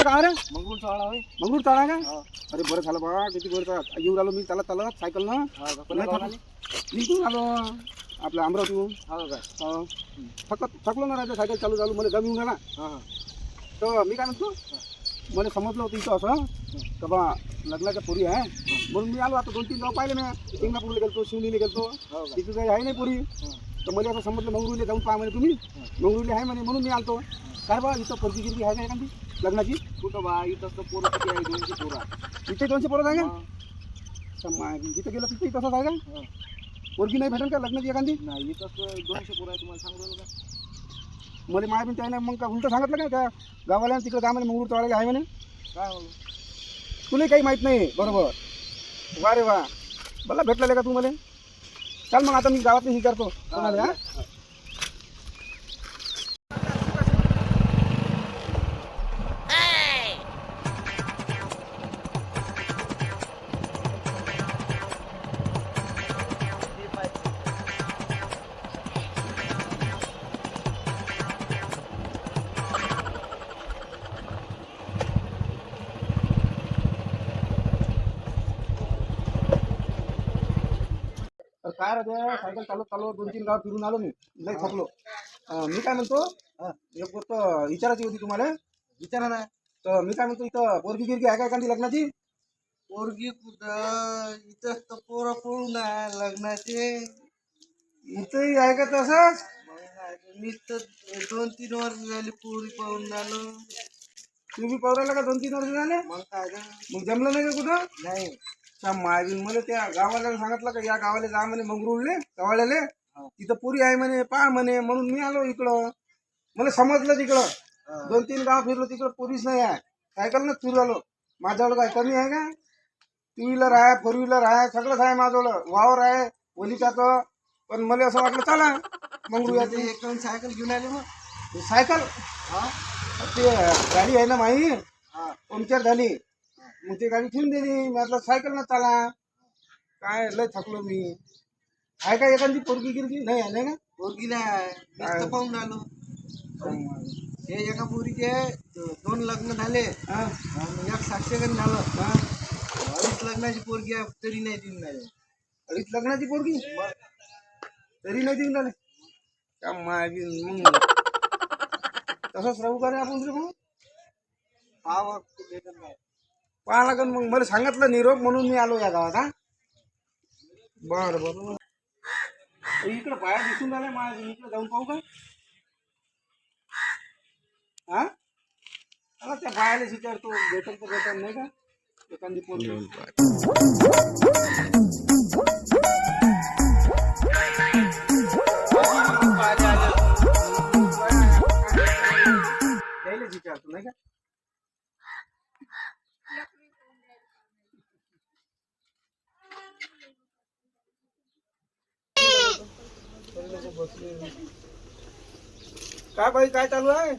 होय. मंगरूळ चाळा का? हो. अरे बरं झालं बा किती बरं. येऊन आलो मी चालत चालत सायकल ना. का? गावाला आले? आपल्या अमरावतीहून हो का हो. थकत थकलो ना राहते सायकल चालू चालू मला दम येऊन तर मी काय म्हणतो मला समजलं होतं इथं असं का बा लग्नाच्या पोरी आहे. म्हणून मी आलो आता दोन तीन गाव पाहिले ना सिंगापूरला गेलतो शिवलीला गेलतो. हो का तिथे काही आहे नाही पोरी. तर मला असं समजलं मंगरुळीला जाऊन पहा म्हणे तुम्ही. मंगरुळी आहे म्हणे म्हणून मी आलतो. काय बा इथं पोरगी गिरगी आहे का एखादी? लग्नाची? कुठं बा? इथं तर पोरं किती आहे? दोनशे पोरं इथे दोनशे पोरं आहे का? हा. तर जिथं गेलं तिथे तसंच आहे का? हा. पोरगी नाही भेटेल का लग्नाची एखादी? नाही इथं दोनशे पोरं आहे तुम्हाला सांगू राहिलो का. मला माय पण त्याने मग का उलटं सांगितलं काय त्या गावाला तिकडे काय म्हणे मंगरूळ तळाला आहे म्हणे. काय बोलू तुला काही माहीत नाही. बरोबर. वा रे वा. मला भेटलेलं का तू मला? चाल मग आता मी गावात हे करतो. कोणाला हा? काय रे सायकल चालवत चालवत दोन तीन गाव फिरून आलो मी. लय थकलो. मी काय म्हणतो एक गोष्ट विचारायची होती तुम्हाला. विचारा ना. तर मी काय म्हणतो इथं पोरगी गिरगी आहे का एखादी लग्नाची? पोरगी कुठं? इथंच तर पोरं पळून आहे लग्नाचे. इथंही आहे का तसंच? काय मी तर दोन तीन वर्ष झाली पोरी पळून आलो तुम्ही पवरायला का दोन तीन वर्ष झाले? मग काय मग जमलं नाही का कुठं? नाही. त्या मायबीन मला त्या गावाला सांगितलं का या गावाला जा म्हणे मंगरुळले कवाळ्याले तिथं पुरी आहे म्हणे पहा म्हणे म्हणून मी आलो इकडं. मला समजलं तिकडं. दोन तीन गाव फिरलो तिकडं पोलीस नाही आहे. सायकल फिरू आलो? माझ्याजवळ काय कमी आहे का? टू व्हीलर आहे फोर व्हीलर आहे सगळंच आहे माझ्याजवळ. वावर आहे ओलिकाचं. पण मला असं वाटलं चला मंगरू ते एक सायकल घेऊन आले मग. सायकल? हा. ते गाडी आहे ना माही हा. पंक्चर झाली मग ती गाडी ठेवून दिली. मी म्हटलं सायकल ना चाला. काय? लय थकलो मी. आहे का एखादी पोरगी गिरगी? नाही आहे नाही का पोरगी नाही पाहून आलो हे एका पोरीचे दोन लग्न झाले. हा, एक साक्षगण झालं. हा. अडीच लग्नाची पोरगी आहे तरी नाही देऊन राहिले. अडीच लग्नाची पोरगी? तरी नाही देऊन झाले का मागी मग. तसंच राहू का रे आपण रे मग हा नाही. पाहा लागेल मग. मला सांगितलं निरोप म्हणून मी आलो या गावात हा? बरं बरं. इकडं बाया दिसून राहिल्या माझ्या इकडे. जाऊन पाहू का? हा? चला त्या बायालाच विचारतो. भेटल तर भेटल नाही का? एखादी पोरगी. विचारतो नाही का? काय बाई काय चालू आहे?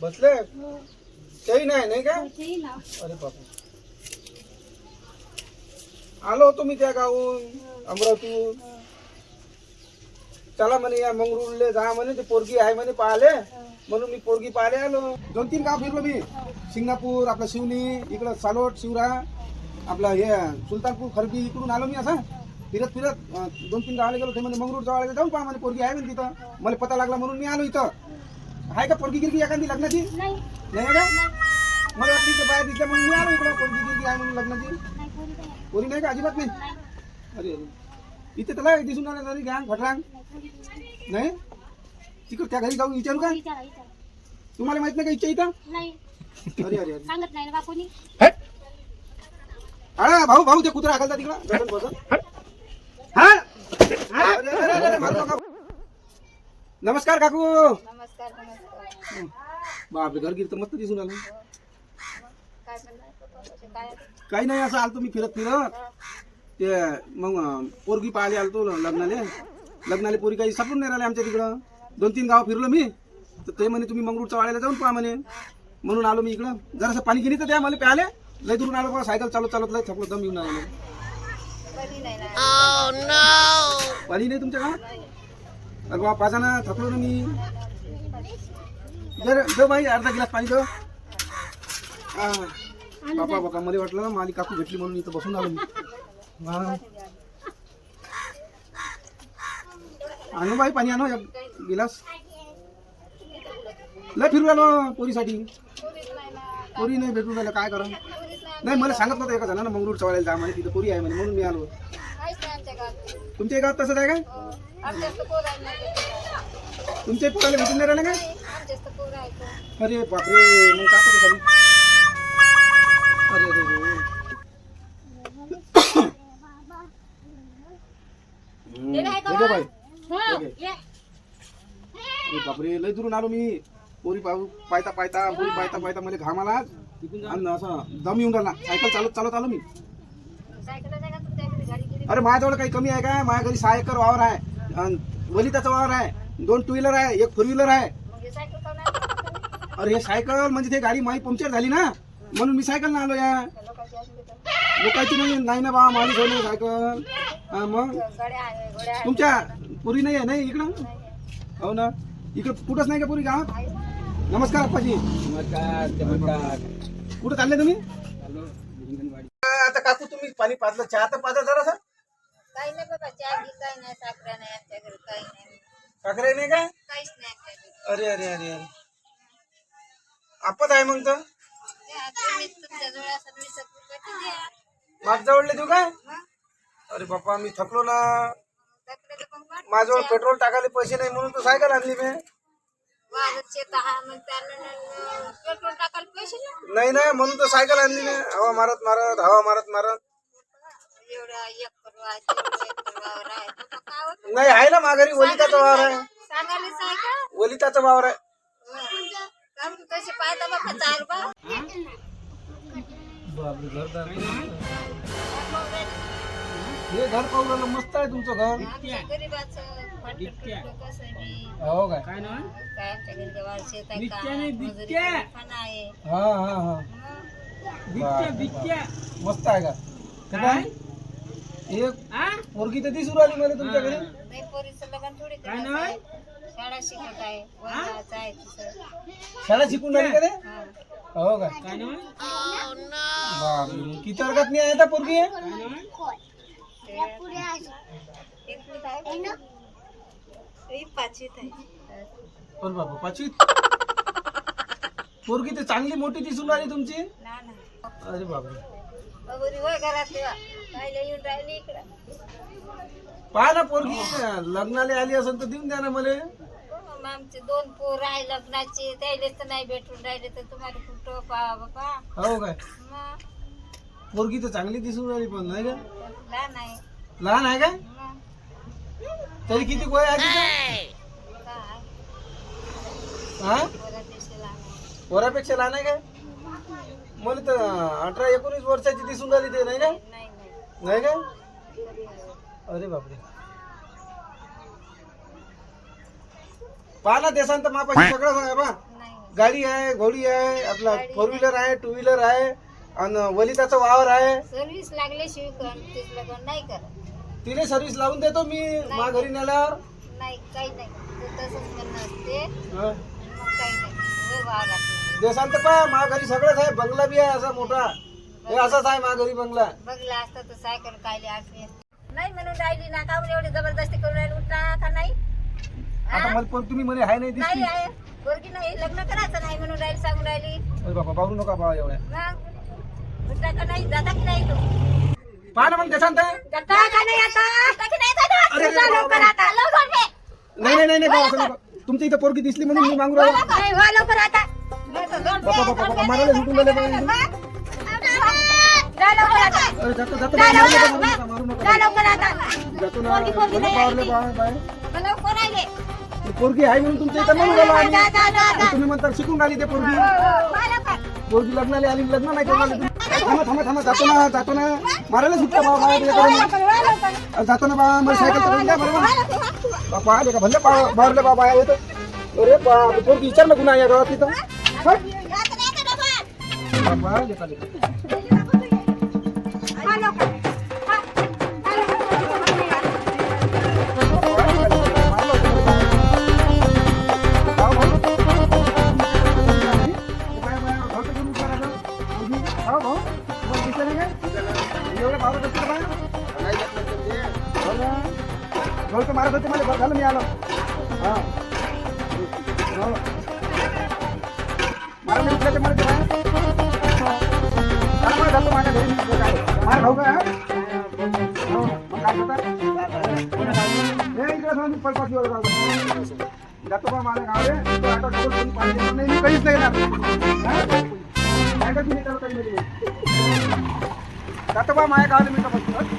बसलो हो. तेही नाही नाही का? ना. अरे बापा आलो होतो मी त्या गावून अमरावतीहून. चला म्हणे या मंगरुळले जा म्हणे ते पोरगी आहे म्हणे पाहिले म्हणून मी पोरगी पाहिले आलो. दोन तीन गाव फिरलो मी. सिंगापूर आपलं शिवनी इकडं सालोट शिवरा आपलं हे सुलतानपूर खरबी इकडून आलो मी असं. फिरत फिरत दोन तीन गावाला गेलो ते म्हणे मंगरूळ जवळ जाऊन पहा म्हणे पोरगी आहे म्हणे तिथं. मला पता लागला म्हणून मी आलो इथं. आहे का पोरगी गिरगी एखादी लग्नाची? नाही. का? मला वाटली की बाहेर दिसल्या म्हणून मी आलो इकडं पोरगी गिरगी आहे म्हणून लग्नाची. काही नाही. का? अजिबात नाही. अरे अरे. इथे त्याला दिसून आलं तरी घ्या फटरांग नाही तिकडे त्या घरी जाऊन विचारू का? तुम्हाला माहीत नाही का इच्छा इथं? नाही. अरे अरे अरे. सांगत नाही ना बा कोणी हट. अरे भाऊ भाऊ ते कुत्रा हाकलता तिकडं. बसन बसन हट. हा? अरे, अरे, अरे, अरे, मारू नका. नमस्कार काकू. नमस्कार नमस्कार. बापरे घर गिर तर मस्त दिसून आलं. काय म्हणणार काय काही नाही असं आलतो मी फिरत फिरत. ते मग अं, पोरगी पाहायला आलतो लग्नाले. लग्नाले पोरी काही सापडून नाही राहिले आमच्या तिकडं. दोन तीन गाव फिरलो मी. तर ते म्हणे तुम्ही मंगरूळच्या वाड्याला जाऊन पहा म्हणे. म्हणून आलो मी इकडं. जरासं पाणी गिनी तर द्या मला प्याले. लय दुरून आलो सायकल चालत चालत लय थकलो दम येऊन आलो. Oh, पाणी नाही तुमच्या गावात? अरे बा पाजाना थकलो ना मी. बाई अर्धा गिलास पाणी दो. हा. बापा बापा मध्ये वाटलं ना माली काकू भेटली म्हणून इथं बसून आलो मी. हा. आणू बाई पाणी आणू एक गिलास. लय फिरू राहिलो पोरीसाठी. पोरी नाही भेटून राहिलं काय करा? नाही मला सांगत नव्हतं एका जणांना मंगळूर चवायला जा म्हणे तिथं पोरी आहे म्हणे म्हणून मी आलो. तुमच्या गावात तसंच आहे भेटून. तुमच्या पोराला भेटून नाही राहिलं तर. अरे बापरे मग का झाली? अरे अरे अरे हम्म, हे घे बाई. हे घे. अरे बापरे लय दुरून आलो मी. पोरी पाहू पायता पायता पोरी पायता पायता मला घाम आला आणि असं दम येऊन राहिला. सायकल चालत चालत आलो मी. अरे माझ्याजवळ काही कमी आहे का माझ्या घरी सहा एकर वावर आहे. वलिताचा वावर आहे. दोन टू व्हीलर आहे एक फोर व्हीलर आहे. मग हे सायकल का नाही अरे हे सायकल म्हणजे ते गाडी माझी पंक्चर झाली ना. म्हणून मी सायकल ना आलो या. लोकांची नाही नाही ना बा माझी सोय नाही सायकल. हा मग? गड्या आहे गोड्या आहे. तुमच्या पुरी नाही आहे नाही इकडं? हो ना. इकडं कुठंच नाही का पुरी गावात? नमस्कार अप्पाजी कुठं चालले तुम्ही? आता काकू तुम्ही पाणी पाजलं चहा तर पाजा जरा सर काही नाही बाबा चहा घी काही नाही साखरा नाही आमच्या घरी काही नाही. साखरे नाही काय? काहीच नाही आमच्या घरी. अरे अरे अरे अरे. आपत आहे मग तर. जवळले देऊ काय? मग अरे बाप्पा मी थकलो ना. माझ्याजवळ पेट्रोल टाकायला पैसे नाही म्हणून तर सायकल आणली मी. शेत हा मग नाही नाही ना म्हणून तर सायकल आणली मी. हवा मारत मारत हवा मारत मारत? नाही आहे ना माघारी वलिताचा वावर आहे. वलिताचा वावर आहे. कारण तसे पाहता बाबा चाल बा. हे? घर पाहू राहिलं मस्त आहे तुमचं घर. हो काय? काय आहे. हा हा हा. मस्त आहे का? ते काय हे पोरगी तर दिसून राहिली मला तुमच्याकडे. नाही पोरीचं लग्न थोडी करायचं आहे. शाळा शिकत आहे. वयाचं आहे तिचं. शाळा शिकून राहिली का ते? हा. हो का? बापरे. किती वर्गात नाही आहे आता पोरगी? एकवीस आहे. का? ही पाचवीत आहे. पण बाबा पाचवी पोरगी तर चांगली मोठी दिसून राहिली तुमची. ना ना. अरे बापरे. बघून वय घरात तेव्हा राहिले येऊन राहिली इकडं. पहा ना पोरगी लग्नाला आली असेल तर देऊन द्या ना मला. हो, मग आमचे दोन पोर आहे लग्नाचे. त्याले तर नाही भेटून राहिले तर तुम्हाला कुठं पा बापा? हो काय? मग? पोरगी तर चांगली दिसून राहिली पण नाही का? लहान आहे. लहान आहे काय? मग? तरी किती वय आहे हा? पोरापेक्षा लहान आहे. काय? मला तर अठरा एकोणीस वर्षाची दिसून राहिली ते नाही का? नाही तरी आहे. अरे बापरे. पहा देशांत मापाशी सगळं आहे बा नाही गाडी आहे घोडी आहे आपला फोर व्हीलर आहे टू व्हीलर आहे आणि वलिताचा वावर आहे. सर्व्हिस लागल्याशिवाय कर तेच लग्न नाही करत. तिने सर्व्हिस लावून देतो मी मा घरी नेल्यावर. नाही काही नाही. ते तसंच म्हणणं असते. हा. मग काही नाही. वय व्हावं लागते देशांत पहा मा घरी सगळंच आहे बंगला बी आहे असा मोठा. हे असाच आहे मा घरी बंगला बघला असतं तर सायकल कायले आठवी. असते नाही म्हणून राहिली ना का एवढी जबरदस्ती करून राहिली? उठा का नाही? आता मला पण तुम्ही म्हणे हाय नाही दिसली. नाही आहे. पोरगी नाही. लग्न करायचं नाही म्हणून राहिली सांगून राहिली. अरे बाबा पाहू नका बा एवढ्या. मग? उठा का नाही? जाता की नाही तू पहा ना मग देशांत जाता का नाही आता? अरे, लवकर आता लवकर. नाही नाही नाही नाही बाबा, असं नका. तुमच्या इथं पोरगी दिसली म्हणून मी मागू राहिलो नाही, वा लवकर आता नाही तर दोन बाबा बाबा बाबा मारायला सुटून राहिले बाबा इथून. जा लवकर आता अरे जातो जातो जा मारू लवकर नका, मारू नका, मारू जा नका. लवकर आता जातो ना पोरगी, पोरगी भले नाही पावरले आली. बाहेर बाहेर. लवकर आले ती पोरगी आहे म्हणून तुमच्या इथं म्हणून राहिलो आम्ही. जा जा जा जा तुम्ही म्हणता शिकून राहिली ते पोरगी हो, हो, लवकर. पोरगी लग्नाला आली लग्न नाही करणार. थांबा थांबा थांबा जातो ना जातो ना मारायला सुटता बाबा बाहेर हे जातो ना बाबा मला सायकल करून द्या बरोबर. बापा आले का भले पा- बाहेरले बाबा येतो अरे बाप पोरगी विचार ना गुन्हा या गावात तिथं बापा आले जातो पण माझ्या गावे तो आता डबल कोणी मी कधीच नाही येणार बा माझ्या गावाला मी तपासतो